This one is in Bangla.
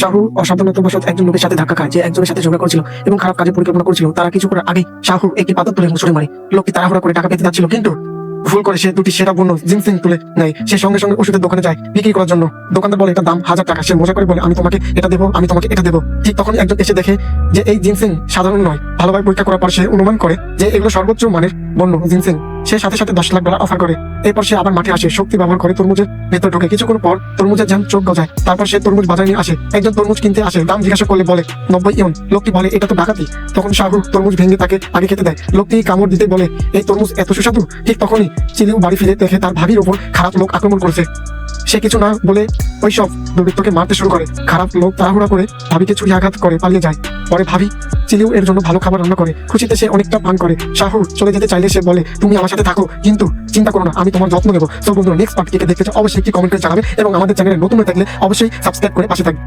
শাহু অসাবধানতাবশত একজন লোকের সাথে ধাক্কা খায়, যে একজনের সাথে ঝগড়া করছিল এবং খারাপ কাজের পরিকল্পনা করছিল, তারা কিছু করার আগে শাহু একটি পাথর তুলে ছুড়ে মারে। লোকটি তাড়াহুড়া করে টাকা পেতে যাচ্ছিল, কিন্তু ভুল করে সে দুটি সেরা পণ্য জিনসিং তুলে নেয়। সে সঙ্গে সঙ্গে ওষুধের দোকানে যায়, বিক্রি করার জন্য। দোকানদার বলে এটা দাম হাজার টাকা। সে মজা করে বলে, আমি তোমাকে এটা দেবো, আমি তোমাকে এটা দেবো। ঠিক তখন একজন এসে দেখে যে, এই জিনসিং সাধারণ নয়। ভালোভাবে পরীক্ষা করার পর সে অনুমান করে যে এগুলো সর্বোচ্চ মানের পণ্য জিনসিং সে সাথে সাথে দশ লাখ ডলার অফার করে। এরপর সে আবার মাঠে আসে, শক্তি ব্যবহার করে তরমুজের ভেতর ঢোকে। কিছুক্ষণ পর তরমুজের জ্যাম চোখ গজায়। তারপর সে তরমুজ বাজারে নিয়ে আসে। একজন তরমুজ কিনতে আসে। দাম জিজ্ঞাসা করলে বলে, নব্বই ইউন। লোকটি বলে, এটা তো ডাকাতি। তখন শাহরুখ তরমুজ ভেঙে তাকে আগে খেতে দেয়। লোকটি কামড় দিতে বলে, এই তরমুজ এত সুস্বাদু? ঠিক তখনই চিলিও বাড়ি ফিরে দেখে তার ভাবির ওপর খারাপ লোক আক্রমণ করেছে। সে কিছু না বলে ওইসব দুর্বৃত্তকে মারতে শুরু করে। খারাপ লোক তাড়াহুড়া করে ভাবিকে ছুরি আঘাত করে, পালিয়ে যায়। পরে ভাবি চিলিও এর জন্য ভালো খাবার রান্না করে। খুশিতে সে অনেকটা পান করে। শাহু চলে যেতে চাইলে সে বলে, তুমি আমার সাথে থাকো, কিন্তু চিন্তা করো না, আমি তোমার যত্ন নেব। তো বন্ধুরা নেক্সট পার্টটিকে দেখতে চাও, অবশ্যই একটি কমেন্ট জানাবে এবং আমাদের চ্যানেলে নতুন হয়ে থাকলে অবশ্যই সাবস্ক্রাইব করে পাশে থাকবে।